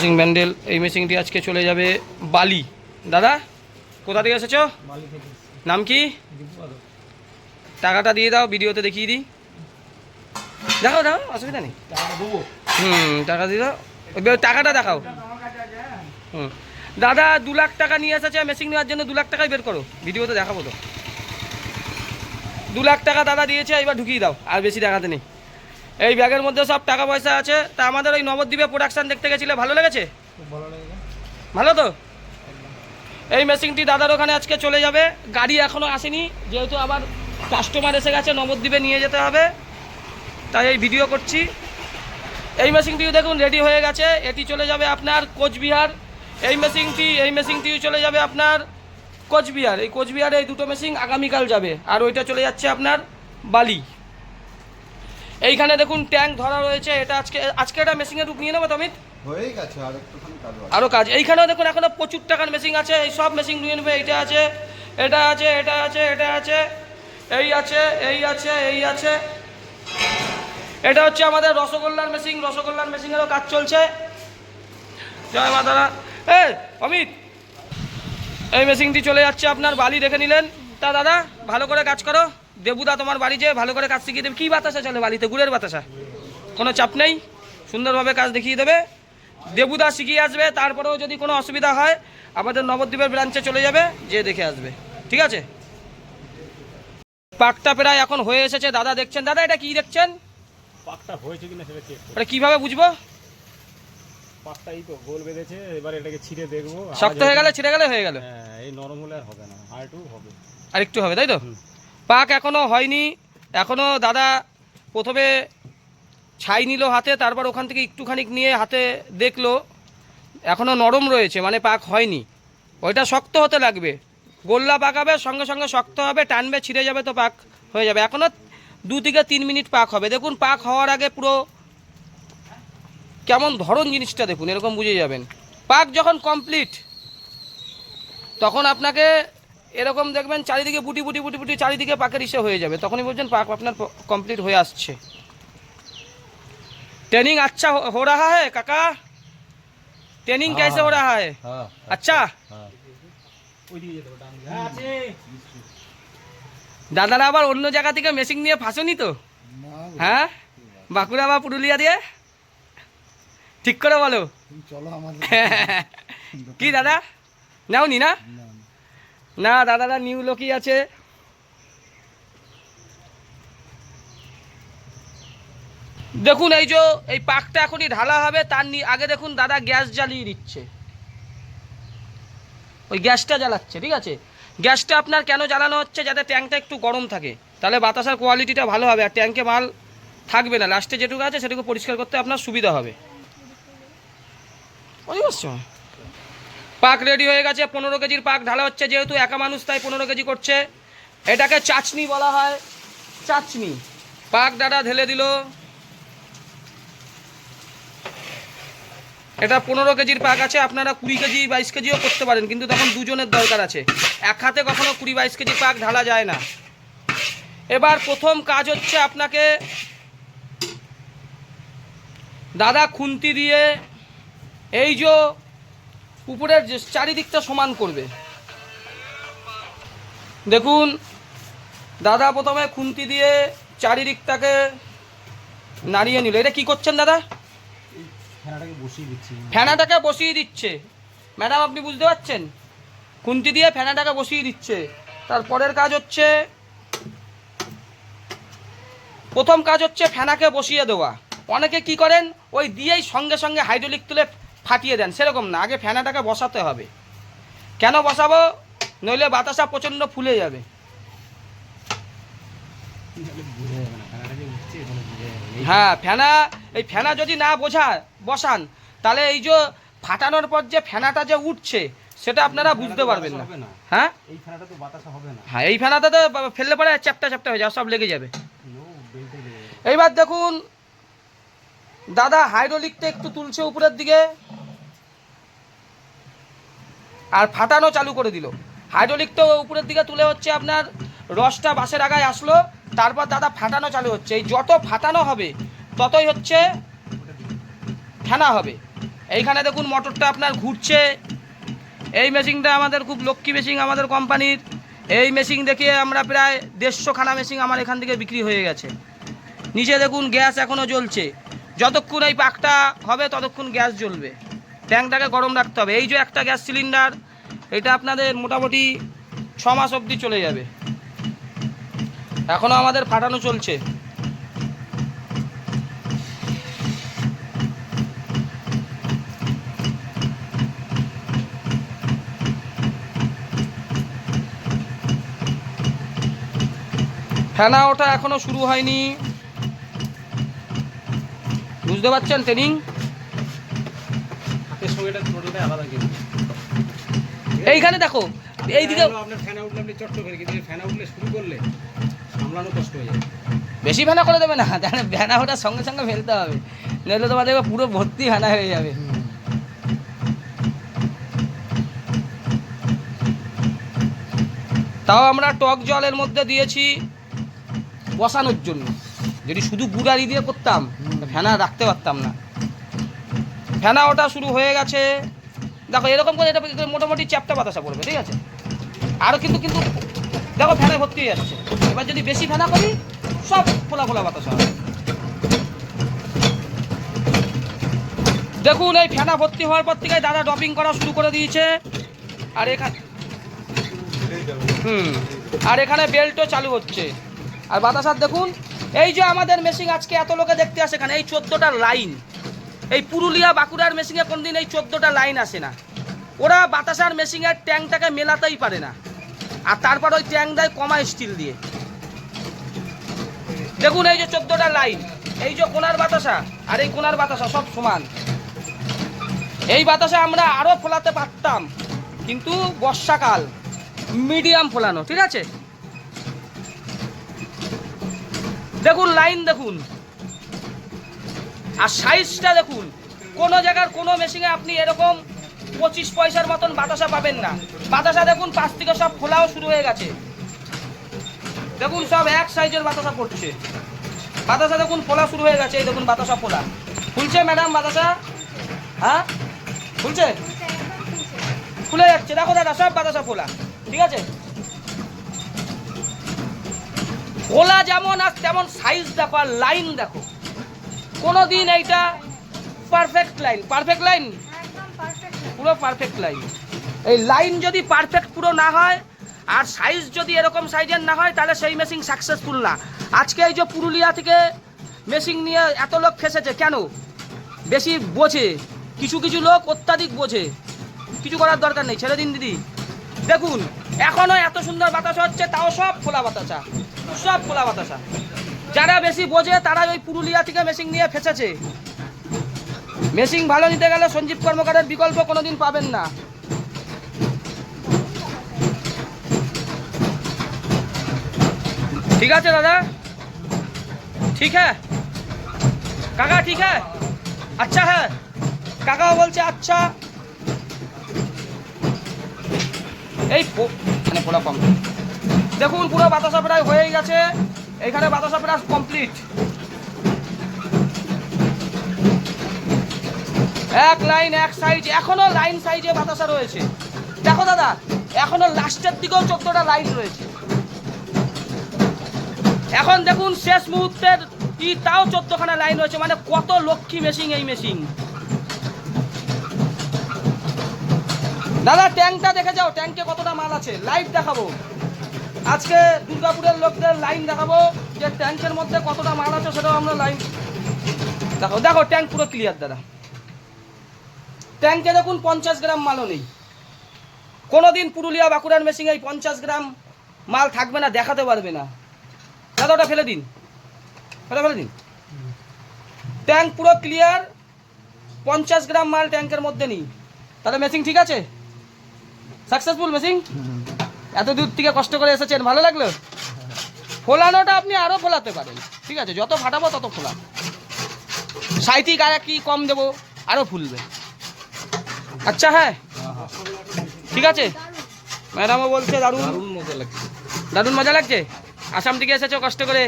Washing Bandel এই মেশিনটি আজকে চলে যাবে বালি। দাদা কোথা থেকে এসেছ? নাম কি? টাকাটা দিয়ে দাও ভিডিওতে দেখিয়ে দিই। দেখাও দেখাও অসুবিধা নেই। হুম টাকা দিয়ে দাও। ওই টাকাটা দেখাও। হুম। দাদা দু লাখ টাকা নিয়ে এসেছে মেশিন নেওয়ার জন্য দু লাখ টাকাই বের করো। ভিডিওতে দেখাবো তো। দু লাখ টাকা দাদা দিয়েছে এবার ঢুকিয়ে দাও। আর বেশি দেখাতে নেই। এই ব্যাগের মধ্যে সব টাকা পয়সা আছে। তা আমাদের ওই নবদ্বীপে প্রোডাকশন দেখতে গেছিলে? ভালো লেগেছে? ভালো তো? এই মেশিনটি দাদার ওখানে আজকে চলে যাবে। গাড়ি এখনও আসেনি। যেহেতু আবার কাস্টমার এসে গেছে নবদ্বীপে নিয়ে যেতে হবে। তাই এই ভিডিও করছি। এই মেশিনটিও দেখুন রেডি হয়ে গেছে। এটি চলে যাবে আপনার কোচবিহার। এই মেশিনটি এই মেশিনটিও চলে যাবে আপনার কোচবিহার। এই কোচবিহারে এই দুটো মেশিন আগামীকাল যাবে। আর ওইটা চলে যাচ্ছে আপনার বালি। এইখানে দেখুন ট্যাঙ্ক ধরা রয়েছে এটা আজকে আজকে এটা মেশিনের রূপ নিয়ে নেব তো অমিত? হয়েই গেছে আর একটুখানি কাজ আরও কাজ। এইখানেও দেখুন এখনও প্রচুর টাকার মেশিন আছে এই সব মেশিন নিয়ে নেবে এইটা আছে এটা আছে এটা আছে এটা আছে এই আছে এই আছে এই আছে। এটা হচ্ছে আমাদের রসগোল্লার মেশিন রসগোল্লার মেশিনেরও কাজ চলছে। জয় মা তারা। এ অমিত এই মেশিনটি চলে যাচ্ছে আপনার বালি দেখে নিলেন। তা দাদা ভালো করে কাজ করো। দেবুদা তোমার বাড়ি যে ভালো করে কাজ শিখিয়ে দেবে। কী বাতাসা চলে বাড়িতে গুড়ের বাতাসা। কোনো চাপ নেই। সুন্দরভাবে কাজ দেখিয়ে দেবে। দেবুদা শিখিয়ে আসবে। তারপরেও যদি কোনো অসুবিধা হয় আমাদের নবদ্বীপের ব্রাঞ্চে চলে যাবে যে দেখে আসবে। ঠিক আছে? পাকটা প্রায় এখন হয়ে এসেছে। দাদা দেখছেন? দাদা এটা কি দেখছেন? পাকটা হয়েছে কিনা সেটা চেক এটা কীভাবে বুঝব? পাকটা এই তো গোল বেঁধেছে। এবার এটাকে ছিঁড়ে দেখব। শক্ত হয়ে গেলে ছিঁড়ে গেলে হয়ে গেল। হ্যাঁ এই নরম হলে আর হবে না। আর একটু হবে। আর একটু হবে তাই তো? পাক এখনও হয়নি। এখনও দাদা প্রথমে ছাই নিল হাতে, তারপর ওখান থেকে একটুখানি নিয়ে হাতে দেখল। এখনও নরম রয়েছে মানে পাক হয়নি। ওইটা শক্ত হতে লাগবে। গোল্লা পাকাবে, সঙ্গে সঙ্গে শক্ত হবে, টানবে, ছিঁড়ে যাবে তো পাক হয়ে যাবে। এখনও দু থেকে তিন মিনিট পাক হবে। দেখুন, পাক হওয়ার আগে পুরো কেমন ধরন জিনিসটা দেখুন, এরকম বুঝে যাবেন। পাক যখন কমপ্লিট তখন আপনাকে এরকম দেখবেন চারিদিকে বুটি বুটি বুটি বুটি চারিদিকে পাকের ইসে হয়ে যাবে তখনই বলছেন পাক আপনার কমপ্লিট হয়ে আসছে ट्रेनिंग अच्छा हो, हो रहा है काका ट्रेनिंग कैसे हो रहा है হ্যাঁ अच्छा ওইদিকে যেতে হবে, ডান দিকে। হ্যাঁ, আছে দাদারা আবার অন্য জায়গা থেকে মেশিন নিয়ে ফাঁসনি তো হ্যাঁ বাঁকুড়া বা পুরুলিয়া দিয়ে ঠিক করে বলো চলো আমাদের কি দাদা নাওনি না না দাদারা নিউ লোকই আছে। দেখুন, এই যে, এই পাকটা এখনই ঢালা হবে, তার নি- আগে দেখুন, দাদা গ্যাস জ্বালিয়ে দিচ্ছে। ওই গ্যাসটা জ্বালাচ্ছে, ঠিক আছে? গ্যাসটা আপনার কেন জ্বালানো হচ্ছে? যাতে ট্যাঙ্কটা একটু গরম থাকে। তাহলে বাতাসার কোয়ালিটিটা ভালো হবে, আর ট্যাঙ্কে মাল থাকবে না। লাস্টে যেটুকু আছে, সেটুকু পরিষ্কার করতে আপনার সুবিধা হবে। বুঝতে পারছ পাক রেডি হয়ে গেছে, পনেরো কেজির পাক ঢালা হচ্ছে যেহেতু, একা মানুষ তাই পনেরো কেজি করছে। এটাকে চাচনি বলা হয় চাচনি পাক দাদা ঢেলে দিল। এটা পনেরো কেজির পাক আছে, আপনারা কুড়ি কেজি, বাইশ কেজিও করতে পারেন, কিন্তু তখন দুজনের দরকার আছে। এক হাতে কখনো কুড়ি, বাইশ কেজি পাক ঢালা যায় না। এবার প্রথম কাজ হচ্ছে আপনাকে দাদা খুন্তি দিয়ে এই যে উপরের যে চারিদিকটা সমান করবে। দেখুন দাদা প্রথমে খুন্তি দিয়ে চারিদিকটাকে নাড়িয়ে নিল। এটা কি করছেন দাদা? ফেনাটাকে বসিয়ে দিচ্ছি। ফেনাটাকে বসিয়ে দিচ্ছে। ম্যাডাম আপনি বুঝতে পারছেন? খুন্তি দিয়ে ফেনাটাকে বসিয়ে দিচ্ছে। তারপরের কাজ হচ্ছে প্রথম কাজ হচ্ছে ফেনাকে বসিয়ে দেওয়া। অনেকে কি করেন? ওই দিয়েই সঙ্গে সঙ্গে হাইড্রোলিক তুলে ফাটিয়ে দেন সেরকম না। আগে ফেনাটাকে বসাতে হবে। কেন বসাবো? নইলে বাতাসা প্রচণ্ড ফুলে যাবে। হ্যাঁ ফেনা এই ফেনা যদি না বোঝা বসান তাহলে এই যে ফাটানোর পর যে ফেনাটা যে উঠছে সেটা আপনারা বুঝতে পারবেন না। হ্যাঁ? এই ফেনাটা তো বাতাসা হবে না। হ্যাঁ এই ফেনাতে তো ফেললে পরে চ্যাপটা চ্যাপটা হয়ে যাবে সব লেগে যাবে। এইবার দেখুন দাদা হাইড্রোলিকটা একটু তুলছে উপরের দিকে। আর ফাটানো চালু করে দিল। হাইড্রোলিক তো উপরের দিকে তুলে হচ্ছে আপনার, রসটা বাসের আগায় আসলো, তারপর দাদা ফাটানো চালু হচ্ছে। এই যত ফাটানো হবে, ততই হচ্ছে ফেনা হবে। এইখানে দেখুন মোটরটা আপনার ঘুরছে। এই মেশিনটা আমাদের খুব লক্ষ্মী মেশিন আমাদের কোম্পানির এই মেশিন দেখিয়ে আমরা প্রায় দেড়শো খানা মেশিন আমার এখান থেকে বিক্রি হয়ে গেছে। নিচে দেখুন গ্যাস এখনও জ্বলছে। যতক্ষণ এই পাকটা হবে, ততক্ষণ গ্যাস জ্বলবে। ট্যাঙ্কটাকে গরম রাখতে হবে। এই যে একটা গ্যাস সিলিন্ডার, এটা আপনাদের মোটামুটি ছ মাস অবধি চলে যাবে। এখনও আমাদের ফাটানো চলছে। ফেনা ওটা এখনও শুরু হয়নি। বুঝতে পারছেন ট্রেনিং এটা টোটালটাই আলাদা কিন্তু এইখানে দেখো এইদিকে হলো আপনার ফ্যান উঠলে আপনি চট্ট করে কিন্তু ফ্যান উঠলে শুরু করলে সামলানো কষ্ট হয়ে যায় বেশি ফেনা করে দেবে না তাহলে ভেনা ওটা সঙ্গে সঙ্গে ফেলতে হবে। নইলে তোমার দেখবে পুরো ভর্তি ফেনা হয়ে যাবে। তাও আমরা টক জলের মধ্যে দিয়েছি বসানোর জন্য। যদি শুধু গুড়ারি দিয়ে করতাম ফেনা রাখতে পারতাম না। ফেনা ওটা শুরু হয়ে গেছে। দেখো, এরকম করে এটা মোটামুটি চ্যাপটা বাতাসা পড়বে, ঠিক আছে? আরও কিন্তু কিন্তু দেখো ফেনা ভর্তি হয়ে যাচ্ছে। এবার যদি বেশি ফেনা করি, সব ফোলা ফোলা বাতাসা হবে। দেখুন, এই ফেনা ভর্তি হওয়ার পর থেকে দাদা ড্রপিং করা শুরু করে দিয়েছে। আর এখানে হুম, আর এখানে বেল্টও চালু হচ্ছে। আর বাতাসার দেখুন, এই যে আমাদের মেশিন আজকে এত লোকে দেখতে আসে এখানে, এই চোদ্দোটা লাইন। এই পুরুলিয়া বাঁকুড়ার মেশিনে কোনদিন এই চোদ্দোটা লাইন আসে না। ওরা বাতাসার মেশিনের ট্যাঙ্কটাকে মেলাতেই পারে না। আর তারপর ওই ট্যাঙ্ক দেয় কমা স্টিল দিয়ে। দেখুন এই যে চোদ্দটা লাইন এই যে কোনার বাতাসা আর এই কোনার বাতাসা সব সমান। এই বাতাসা আমরা আরও ফোলাতে পারতাম, কিন্তু বর্ষাকাল মিডিয়াম ফোলানো, ঠিক আছে? দেখুন লাইন দেখুন। আর সাইজটা দেখুন। কোনো জায়গার কোনো মেশিনে আপনি এরকম পঁচিশ পয়সার মতন বাতাসা পাবেন না। বাতাসা দেখুন, পাশ থেকে সব খোলাও শুরু হয়ে গেছে। দেখুন, সব এক সাইজের বাতাসা পড়ছে। বাতাসা দেখুন ফোলা শুরু হয়ে গেছে। এই দেখুন, বাতাসা ফোলা খুলছে ম্যাডাম বাতাসা? হ্যাঁ? ফুলছে খুলে যাচ্ছে। দেখো, দাদা, সব বাতাসা ফোলা ঠিক আছে? ফোলা যেমন আর তেমন সাইজ দেখো লাইন দেখো। কোনো দিন এইটা পারফেক্ট লাইন পারফেক্ট লাইন পুরো পারফেক্ট লাইন এই লাইন যদি পারফেক্ট পুরো না হয় আর সাইজ যদি এরকম সাইজের না হয় তাহলে সেই মেশিন সাকসেসফুল না। আজকে এই যে পুরুলিয়া থেকে মেশিন নিয়ে এত লোক ফেসেছে কেন? বেশি বোঝে। কিছু কিছু লোক অত্যাধিক বোঝে। কিছু করার দরকার নেই। ছেড়ে দিন দিদি। দেখুন এখনও এত সুন্দর বাতাসা হচ্ছে তাও সব খোলা বাতাসা। সব খোলা বাতাসা। যারা বেশি বোঝে তারা ওই পুরুলিয়া থেকে মেশিন নিয়ে ফেঁসেছে। মেশিন ভালো নিতে গেলে সঞ্জীব কর্মকারের বিকল্প কোনোদিন পাবেন না। ঠিক আছে, দাদা? ঠিক হ্যাঁ? কাকা, ঠিক হ্যাঁ? আচ্ছা হ্যাঁ। কাকাও বলছে আচ্ছা। এই মানে পুরো কম দেখুন, পুরো বাতাসা প্রায় হয়ে গেছে। এখানে বাতাসা প্রায় কমপ্লিট এক লাইন এক সাইজ এখনও লাইন সাইজে বাতাসা রয়েছে। দেখো দাদা, এখনও লাস্টের দিকেও চোদ্দটা লাইন রয়েছে। এখন দেখুন শেষ মুহূর্তের কি তাও চোদ্দখানা লাইন রয়েছে মানে কত লক্ষ্মী মেশিন এই মেশিন দাদা ট্যাঙ্কটা দেখে যাও ট্যাঙ্কে কতটা মাল আছে। লাইট দেখাবো। আজকে দুর্গাপুরের লোকদের লাইন দেখাবো যে ট্যাঙ্কের মধ্যে কতটা মাল আছে সেটাও আমরা লাইন দেখো দেখো ট্যাঙ্ক পুরো ক্লিয়ার দাদা। ট্যাঙ্কে দেখুন পঞ্চাশ গ্রাম মালও নেই। কোনোদিন পুরুলিয়া বাঁকুড়ার মেশিনে এই পঞ্চাশ গ্রাম মাল থাকবে না, দেখাতে পারবে না। দাদা, ওটা ফেলে দিন। ওটা ফেলে দিন। ট্যাঙ্ক পুরো ক্লিয়ার পঞ্চাশ গ্রাম মাল ট্যাঙ্কের মধ্যে নেই। তাহলে মেশিন ঠিক আছে? সাকসেসফুল মেশিন এত দূর থেকে কষ্ট করে এসেছেন ভালো লাগল? ফোলানোটা আপনি আরও ফোলাতে পারেন ঠিক আছে? যত ফাটাবো তত ফোলা সাহিত্যিক আর কি কম দেবো আরও ফুলবে। আচ্ছা হ্যাঁ। ঠিক আছে? ম্যাডামও বলছে দারুণ। দারুণ মজা লাগছে। দারুণ মজা লাগছে? আসাম থেকে এসেছ কষ্ট করে?